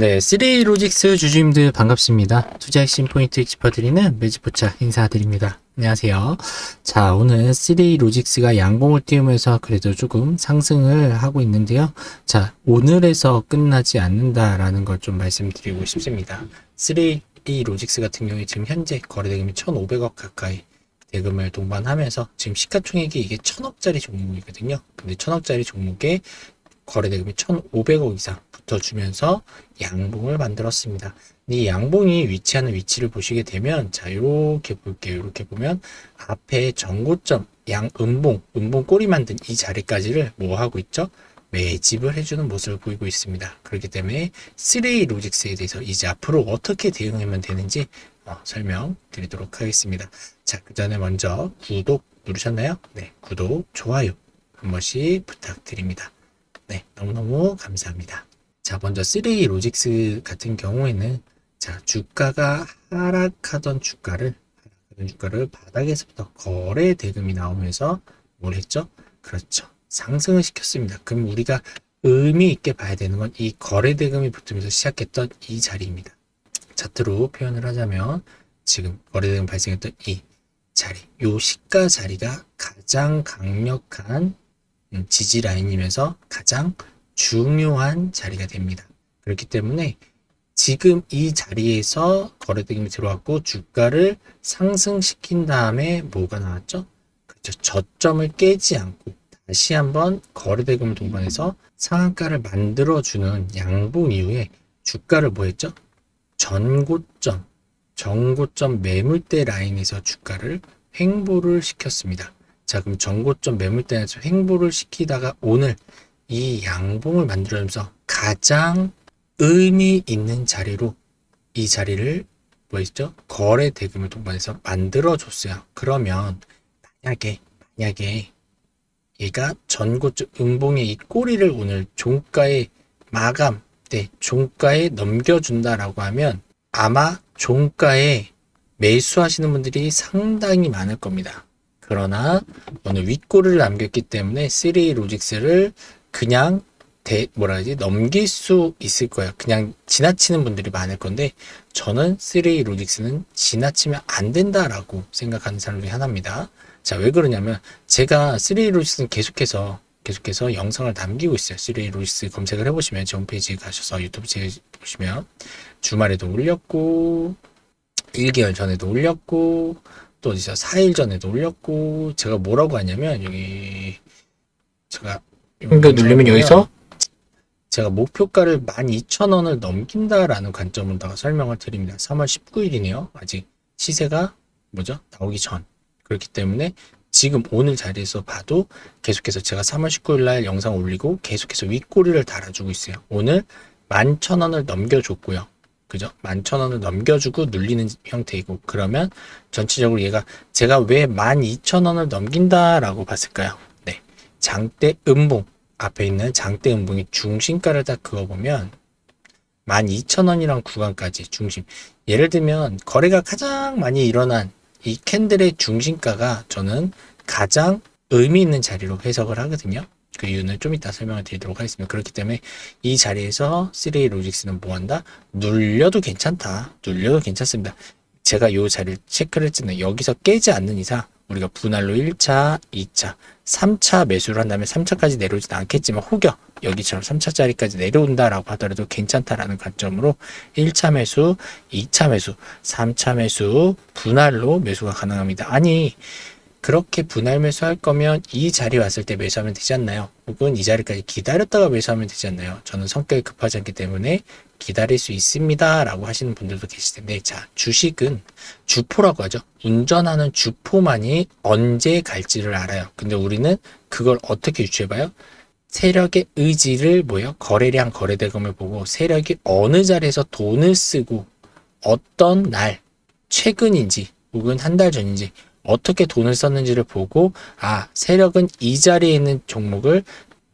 네, 3 로직스 주주님들 반갑습니다. 투자 핵심 포인트 짚어드리는 매지포차 인사드립니다. 안녕하세요. 자, 오늘 3 로직스가 양봉을 띄우면서 그래도 조금 상승을 하고 있는데요. 자, 오늘에서 끝나지 않는다라는 걸 좀 말씀드리고 싶습니다. 3 로직스 같은 경우에 지금 현재 거래대금이 1,500억 가까이 대금을 동반하면서 지금 시가총액이 이게 1,000억짜리 종목이거든요. 근데 1,000억짜리 종목에 거래대금이 1,500억 이상 붙어주면서 양봉을 만들었습니다. 이 양봉이 위치하는 위치를 보시게 되면 자 이렇게 볼게요. 이렇게 보면 앞에 전고점 양 음봉 음봉 꼬리 만든 이 자리까지를 뭐 하고 있죠? 매집을 해주는 모습을 보이고 있습니다. 그렇기 때문에 3A 로직스에 대해서 이제 앞으로 어떻게 대응하면 되는지 어, 설명드리도록 하겠습니다. 자, 그 전에 먼저 구독 누르셨나요? 네, 구독, 좋아요 한 번씩 부탁드립니다. 네, 너무너무 감사합니다. 자, 먼저 3A 로직스 같은 경우에는 자, 주가가 하락하던 주가를 하락하던 주가를 바닥에서부터 거래 대금이 나오면서 뭘 했죠? 그렇죠. 상승을 시켰습니다. 그럼 우리가 의미 있게 봐야 되는 건 이 거래 대금이 붙으면서 시작했던 이 자리입니다. 차트로 표현을 하자면 지금 거래 대금 발생했던 이 자리, 요 시가 자리가 가장 강력한 음, 지지 라인이면서 가장 중요한 자리가 됩니다. 그렇기 때문에 지금 이 자리에서 거래대금이 들어왔고 주가를 상승시킨 다음에 뭐가 나왔죠? 그렇죠. 저점을 깨지 않고 다시 한번 거래대금을 동반해서 상한가를 만들어주는 양봉 이후에 주가를 뭐 했죠? 전고점, 전고점 매물대 라인에서 주가를 횡보를 시켰습니다. 자, 그럼 전고점 매물대에서 횡보를 시키다가 오늘 이 양봉을 만들어주면서 가장 의미 있는 자리로 이 자리를 뭐 있죠? 거래 대금을 동반해서 만들어 줬어요. 그러면 만약에 만약에 얘가 전고점 음봉의 이 꼬리를 오늘 종가에 마감 때 종가에 넘겨준다라고 하면 아마 종가에 매수하시는 분들이 상당히 많을 겁니다. 그러나 오늘 윗꼬리를 남겼기 때문에 3 로직스를 그냥 대, 뭐라 하지 넘길 수 있을 거예요. 그냥 지나치는 분들이 많을 건데 저는 3 로직스는 지나치면 안 된다라고 생각하는 사람 중에 하나입니다. 자, 왜 그러냐면 제가 3 로직스는 계속해서 계속해서 영상을 남기고 있어요. 3 로직스 검색을 해보시면 제 홈페이지에 가셔서 유튜브 제 보시면 주말에도 올렸고 1개월 전에도 올렸고 또 어디서 4일 전에도 올렸고 제가 뭐라고 하냐면 여기 제가 이거 누르면 여기서 제가 목표가를 12,000원을 넘긴다라는 관점으로다가 설명을 드립니다. 3월 19일이네요. 아직 시세가 뭐죠? 나오기 전. 그렇기 때문에 지금 오늘 자리에서 봐도 계속해서 제가 3월 19일 날 영상 올리고 계속해서 윗꼬리를 달아주고 있어요. 오늘 11,000원을 넘겨줬고요. 그죠? 11,000원을 넘겨주고 눌리는 형태이고 그러면 전체적으로 얘가 제가 왜 12,000원을 넘긴다라고 봤을까요? 네. 장대 음봉 앞에 있는 장대 음봉의 중심가를 딱 그어보면 12,000원이란 구간까지 중심 예를 들면 거래가 가장 많이 일어난 이 캔들의 중심가가 저는 가장 의미 있는 자리로 해석을 하거든요. 그 이유는 좀 이따 설명을 드리도록 하겠습니다. 그렇기 때문에 이 자리에서 3A 로직스는 뭐 한다? 눌려도 괜찮다. 눌려도 괜찮습니다. 제가 이 자리를 체크를 했잖아요. 여기서 깨지 않는 이상 우리가 분할로 1차, 2차, 3차 매수를 한다면 3차까지 내려오지는 않겠지만 혹여 여기처럼 3차짜리까지 내려온다라고 하더라도 괜찮다라는 관점으로 1차 매수, 2차 매수, 3차 매수, 분할로 매수가 가능합니다. 아니 그렇게 분할 매수할 거면 이 자리 왔을 때 매수하면 되지 않나요? 혹은 이 자리까지 기다렸다가 매수하면 되지 않나요? 저는 성격이 급하지 않기 때문에 기다릴 수 있습니다. 라고 하시는 분들도 계실 텐데, 자, 주식은 주포라고 하죠. 운전하는 주포만이 언제 갈지를 알아요. 근데 우리는 그걸 어떻게 유추해봐요? 세력의 의지를 뭐요? 거래량, 거래대금을 보고 세력이 어느 자리에서 돈을 쓰고 어떤 날, 최근인지 혹은 한 달 전인지 어떻게 돈을 썼는지를 보고 아 세력은 이 자리에 있는 종목을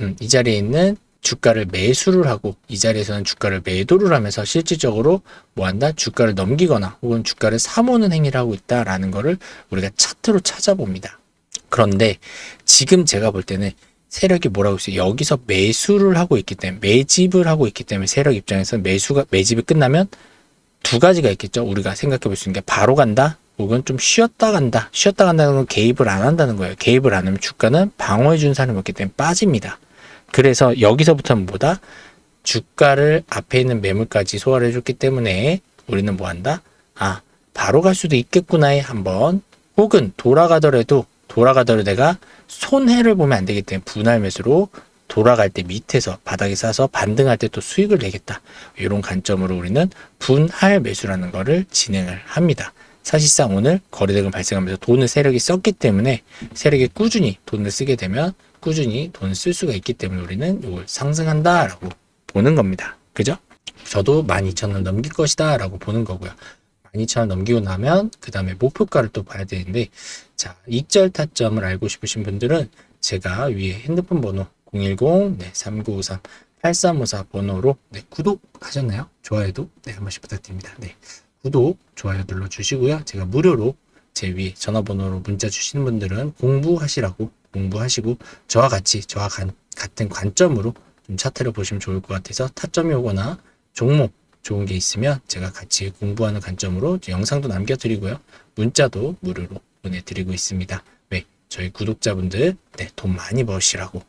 음, 이 자리에 있는 주가를 매수를 하고 이 자리에서는 주가를 매도를 하면서 실질적으로 뭐 한다 주가를 넘기거나 혹은 주가를 사모는 행위를 하고 있다라는 거를 우리가 차트로 찾아봅니다. 그런데 지금 제가 볼 때는 세력이 뭐라고 했어요? 여기서 매수를 하고 있기 때문에 매집을 하고 있기 때문에 세력 입장에서 매수가 매집이 끝나면 두 가지가 있겠죠. 우리가 생각해 볼 수 있는 게 바로 간다. 혹은 좀 쉬었다 간다. 쉬었다 간다는 건 개입을 안 한다는 거예요. 개입을 안 하면 주가는 방어해 준 사람이 없기 때문에 빠집니다. 그래서 여기서부터는 뭐다? 주가를 앞에 있는 매물까지 소화를 해줬기 때문에 우리는 뭐 한다? 아, 바로 갈 수도 있겠구나에 한번 혹은 돌아가더라도 돌아가더라도 내가 손해를 보면 안 되기 때문에 분할 매수로 돌아갈 때 밑에서 바닥에 싸서 반등할 때 또 수익을 내겠다. 이런 관점으로 우리는 분할 매수라는 거를 진행을 합니다. 사실상 오늘 거래대금 발생하면서 돈을 세력이 썼기 때문에 세력이 꾸준히 돈을 쓰게 되면 꾸준히 돈을 쓸 수가 있기 때문에 우리는 이걸 상승한다라고 보는 겁니다. 그죠? 저도 12,000원 넘길 것이다 라고 보는 거고요. 12,000원 넘기고 나면 그 다음에 목표가를 또 봐야 되는데 자 익절 타점을 알고 싶으신 분들은 제가 위에 핸드폰 번호 010 네, 3953 8354 번호로 네, 구독하셨나요? 좋아요도 네, 한 번씩 부탁드립니다. 네, 구독, 좋아요 눌러주시고요. 제가 무료로 제 위에 전화번호로 문자 주시는 분들은 공부하시라고 공부하시고 저와 같이 저와 간- 같은 관점으로 좀 차트를 보시면 좋을 것 같아서 타점이 오거나 종목 좋은 게 있으면 제가 같이 공부하는 관점으로 영상도 남겨드리고요. 문자도 무료로 보내드리고 있습니다. 왜? 저희 구독자분들 네, 돈 많이 버시라고 어,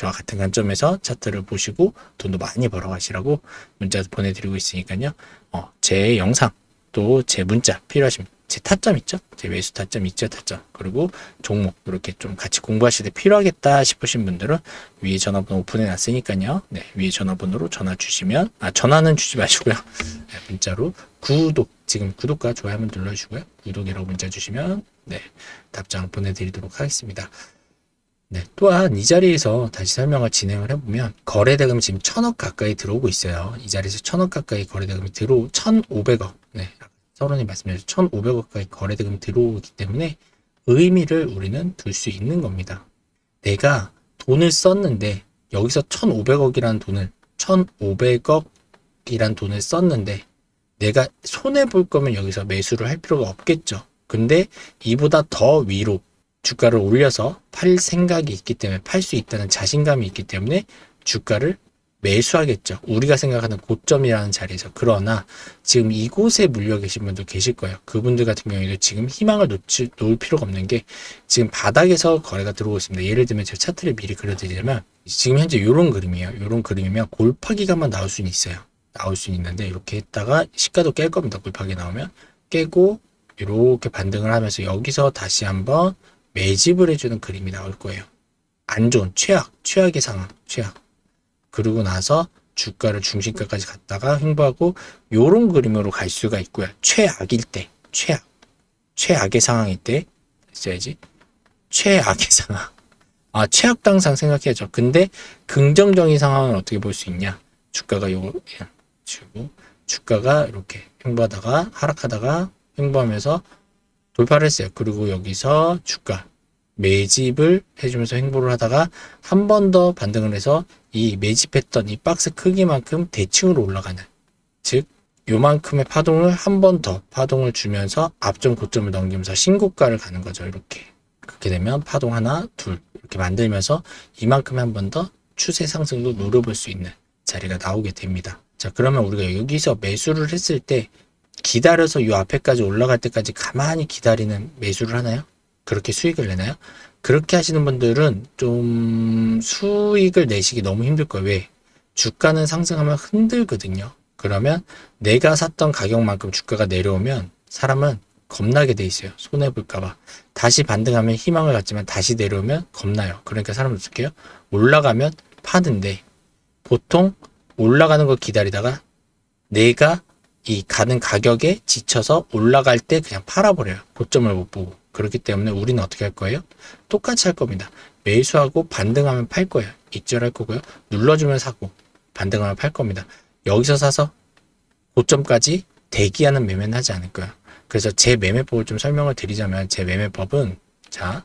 저와 같은 관점에서 차트를 보시고 돈도 많이 벌어가시라고 문자 보내드리고 있으니까요. 어, 제 영상 또 제 문자 필요하시면 제 타점 있죠? 제 매수 타점, 있죠 타점. 그리고 종목 이렇게 좀 같이 공부하실 때 필요하겠다 싶으신 분들은 위에 전화번호 오픈해 놨으니까요. 네, 위에 전화번호로 전화 주시면 아 전화는 주지 마시고요. 네, 문자로 구독 지금 구독과 좋아요 한번 눌러주시고요. 구독이라고 문자 주시면 네 답장 보내드리도록 하겠습니다. 네, 또한 이 자리에서 다시 설명을 진행을 해보면 거래대금 지금 천억 가까이 들어오고 있어요. 이 자리에서 천억 가까이 거래대금이 들어 1,500억. 네, 서론이 말씀드렸죠. 1,500억 가까이 거래대금이 들어오기 때문에 의미를 우리는 둘 수 있는 겁니다. 내가 돈을 썼는데 여기서 1,500억이라는 돈을 1,500억이란 돈을 썼는데 내가 손해 볼 거면 여기서 매수를 할 필요가 없겠죠. 근데 이보다 더 위로 주가를 올려서 팔 생각이 있기 때문에 팔 수 있다는 자신감이 있기 때문에 주가를 매수하겠죠. 우리가 생각하는 고점이라는 자리에서. 그러나 지금 이곳에 물려 계신 분도 계실 거예요. 그분들 같은 경우에도 지금 희망을 놓치, 놓을 필요가 없는 게 지금 바닥에서 거래가 들어오고 있습니다. 예를 들면 제가 차트를 미리 그려드리자면 지금 현재 이런 그림이에요. 이런 그림이면 골파기가만 나올 수는 있어요. 나올 수는 있는데 이렇게 했다가 시가도 깰 겁니다. 골파기 나오면 깨고 이렇게 반등을 하면서 여기서 다시 한번 매집을 해주는 그림이 나올 거예요. 안 좋은 최악, 최악의 상황, 최악. 그러고 나서 주가를 중심가까지 갔다가 횡보하고 요런 그림으로 갈 수가 있고요. 최악일 때, 최악, 최악의 상황일 때 써야지. 최악의 상황. 아, 최악 당상 생각해야죠. 근데 긍정적인 상황은 어떻게 볼 수 있냐? 주가가 요거 주고 주가가 이렇게 횡보하다가 하락하다가 횡보하면서 돌파를 했어요. 그리고 여기서 주가 매집을 해주면서 횡보를 하다가 한 번 더 반등을 해서 이 매집했던 이 박스 크기만큼 대칭으로 올라가는 즉 요만큼의 파동을 한 번 더 파동을 주면서 앞점 고점을 넘기면서 신고가를 가는 거죠. 이렇게 그렇게 되면 파동 하나 둘 이렇게 만들면서 이만큼의 한번 더 추세 상승도 노려볼 수 있는 자리가 나오게 됩니다. 자 그러면 우리가 여기서 매수를 했을 때 기다려서 요 앞에까지 올라갈 때까지 가만히 기다리는 매수를 하나요? 그렇게 수익을 내나요? 그렇게 하시는 분들은 좀 수익을 내시기 너무 힘들 거예요. 왜? 주가는 상승하면 흔들거든요. 그러면 내가 샀던 가격만큼 주가가 내려오면 사람은 겁나게 돼 있어요. 손해볼까봐. 다시 반등하면 희망을 갖지만 다시 내려오면 겁나요. 그러니까 사람은 어떻게 해요? 올라가면 파는데 보통 올라가는 거 기다리다가 내가 이 가는 가격에 지쳐서 올라갈 때 그냥 팔아버려요. 고점을 못 보고. 그렇기 때문에 우리는 어떻게 할 거예요? 똑같이 할 겁니다. 매수하고 반등하면 팔 거예요. 입절할 거고요. 눌러주면 사고 반등하면 팔 겁니다. 여기서 사서 고점까지 대기하는 매매는 하지 않을 거예요. 그래서 제 매매법을 좀 설명을 드리자면 제 매매법은 자,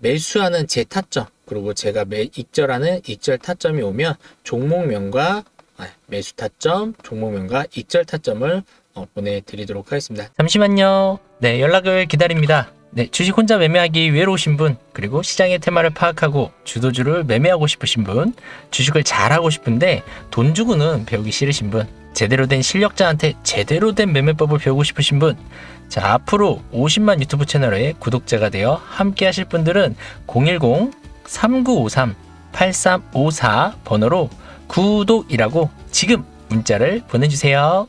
매수하는 제 타점 그리고 제가 매 익절하는 익절 타점이 오면 종목명과 아, 매수 타점, 종목명과 익절 타점을 어, 보내드리도록 하겠습니다. 잠시만요. 네, 연락을 기다립니다. 네, 주식 혼자 매매하기 외로우신 분, 그리고 시장의 테마를 파악하고 주도주를 매매하고 싶으신 분, 주식을 잘하고 싶은데 돈 주고는 배우기 싫으신 분, 제대로 된 실력자한테 제대로 된 매매법을 배우고 싶으신 분, 자, 앞으로 50만 유튜브 채널의 구독자가 되어 함께 하실 분들은 010-3953-8354 번호로 구독이라고 지금 문자를 보내주세요.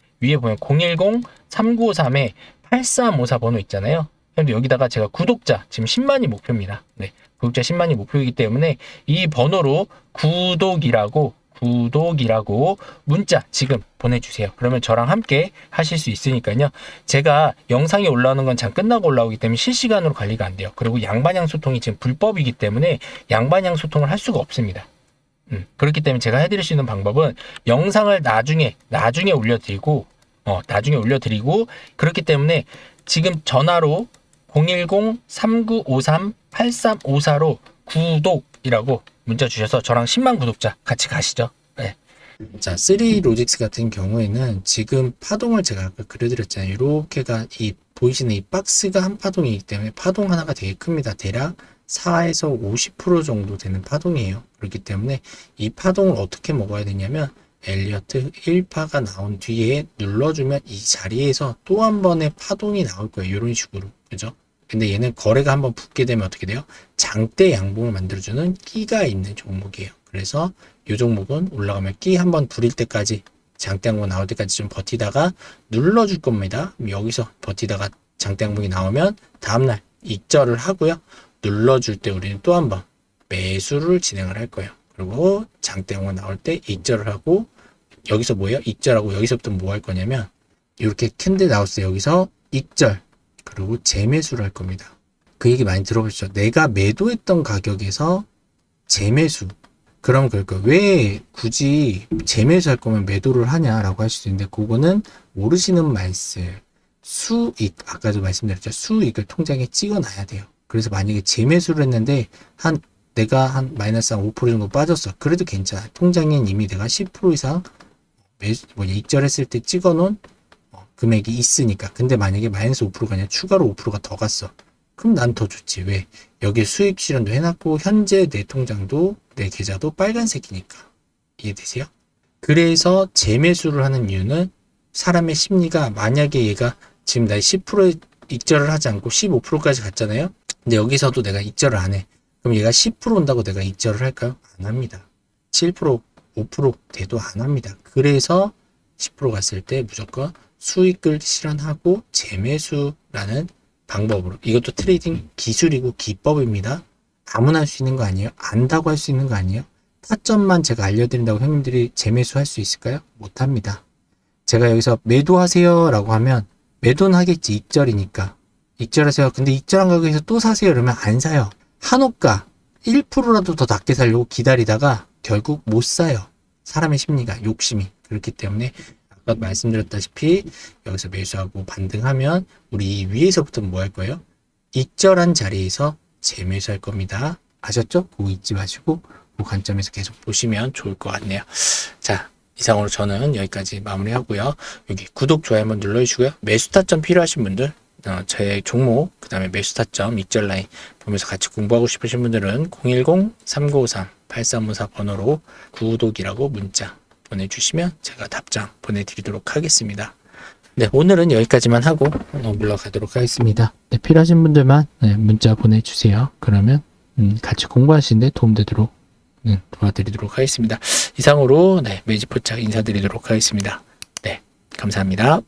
위에 보면 010-3953에 8354 번호 있잖아요 형님들 여기다가 제가 구독자 지금 10만이 목표입니다 네 구독자 10만이 목표이기 때문에 이 번호로 구독이라고 구독이라고 문자 지금 보내주세요. 그러면 저랑 함께 하실 수 있으니까요. 제가 영상이 올라오는 건장 끝나고 올라오기 때문에 실시간으로 관리가 안 돼요. 그리고 양반양 소통이 지금 불법이기 때문에 양반양 소통을 할 수가 없습니다. 음, 그렇기 때문에 제가 해드릴 수 있는 방법은 영상을 나중에 나중에 올려드리고 어, 나중에 올려드리고 그렇기 때문에 지금 전화로 010-3953-8354로 구독이라고 문자 주셔서 저랑 10만 구독자 같이 가시죠. 네. 자, 3 로직스 같은 경우에는 지금 파동을 제가 아까 그려드렸잖아요. 이렇게가 이 보이시는 이 박스가 한 파동이기 때문에 파동 하나가 되게 큽니다. 대략 4에서 50% 정도 되는 파동이에요. 그렇기 때문에 이 파동을 어떻게 먹어야 되냐면 엘리어트 1파가 나온 뒤에 눌러주면 이 자리에서 또 한 번의 파동이 나올 거예요. 이런 식으로. 그죠? 근데 얘는 거래가 한번 붙게 되면 어떻게 돼요? 장대 양봉을 만들어주는 끼가 있는 종목이에요. 그래서 이 종목은 올라가면 끼 한번 부릴 때까지 장대 양봉 나올 때까지 좀 버티다가 눌러줄 겁니다. 여기서 버티다가 장대 양봉이 나오면 다음날 익절을 하고요. 눌러줄 때 우리는 또 한번 매수를 진행을 할 거예요. 그리고 장대 양봉 나올 때 익절을 하고 여기서 뭐예요? 익절하고 여기서부터 뭐 할 거냐면 이렇게 캔들 나왔어요. 여기서 익절 그리고 재매수를 할 겁니다. 그 얘기 많이 들어보셨죠? 내가 매도했던 가격에서 재매수. 그럼 그럴까? 왜 굳이 재매수할 거면 매도를 하냐라고 할 수도 있는데, 그거는 모르시는 말씀. 수익, 아까도 말씀드렸죠? 수익을 통장에 찍어 놔야 돼요. 그래서 만약에 재매수를 했는데, 한, 내가 한 마이너스 한 5% 정도 빠졌어. 그래도 괜찮아. 통장에 이미 내가 10% 이상 매수, 뭐, 익절했을 때 찍어 놓은 어, 금액이 있으니까. 근데 만약에 마이너스 5%가 아니라 추가로 5%가 더 갔어. 그럼 난 더 좋지. 왜? 여기 수익 실현도 해놨고, 현재 내 통장도, 내 계좌도 빨간색이니까. 이해되세요? 그래서 재매수를 하는 이유는 사람의 심리가 만약에 얘가 지금 나10% 익절을 하지 않고 15%까지 갔잖아요? 근데 여기서도 내가 익절을 안 해. 그럼 얘가 10% 온다고 내가 익절을 할까요? 안 합니다. 7%, 5% 돼도 안 합니다. 그래서 10% 갔을 때 무조건 수익을 실현하고 재매수라는 방법으로 이것도 트레이딩 기술이고 기법입니다. 아무나 할 수 있는 거 아니에요? 안다고 할 수 있는 거 아니에요? 타점만 제가 알려드린다고 형님들이 재매수 할 수 있을까요? 못합니다. 제가 여기서 매도하세요 라고 하면 매도는 하겠지 익절이니까 익절하세요. 근데 익절한 가격에서 또 사세요 그러면 안 사요. 한옥가 1%라도 더 낮게 살려고 기다리다가 결국 못 사요. 사람의 심리가 욕심이 그렇기 때문에 아까 말씀드렸다시피 여기서 매수하고 반등하면 우리 위에서부터 뭐 할 거예요? 익절한 자리에서 재매수할 겁니다. 아셨죠? 그거 잊지 마시고 그 관점에서 계속 보시면 좋을 것 같네요. 자, 이상으로 저는 여기까지 마무리하고요. 여기 구독, 좋아요 한번 눌러주시고요. 매수 타점 필요하신 분들, 어, 제 종목, 그 다음에 매수 타점, 익절 라인 보면서 같이 공부하고 싶으신 분들은 010-3953-8354 번호로 구독이라고 문자 보내주시면 제가 답장 보내드리도록 하겠습니다. 네, 오늘은 여기까지만 하고 어, 물러가도록 하겠습니다. 네, 필요하신 분들만 네, 문자 보내주세요. 그러면 음, 같이 공부하시는데 도움되도록 음, 도와드리도록 하겠습니다. 이상으로 네, 매직 포착 인사드리도록 하겠습니다. 네, 감사합니다.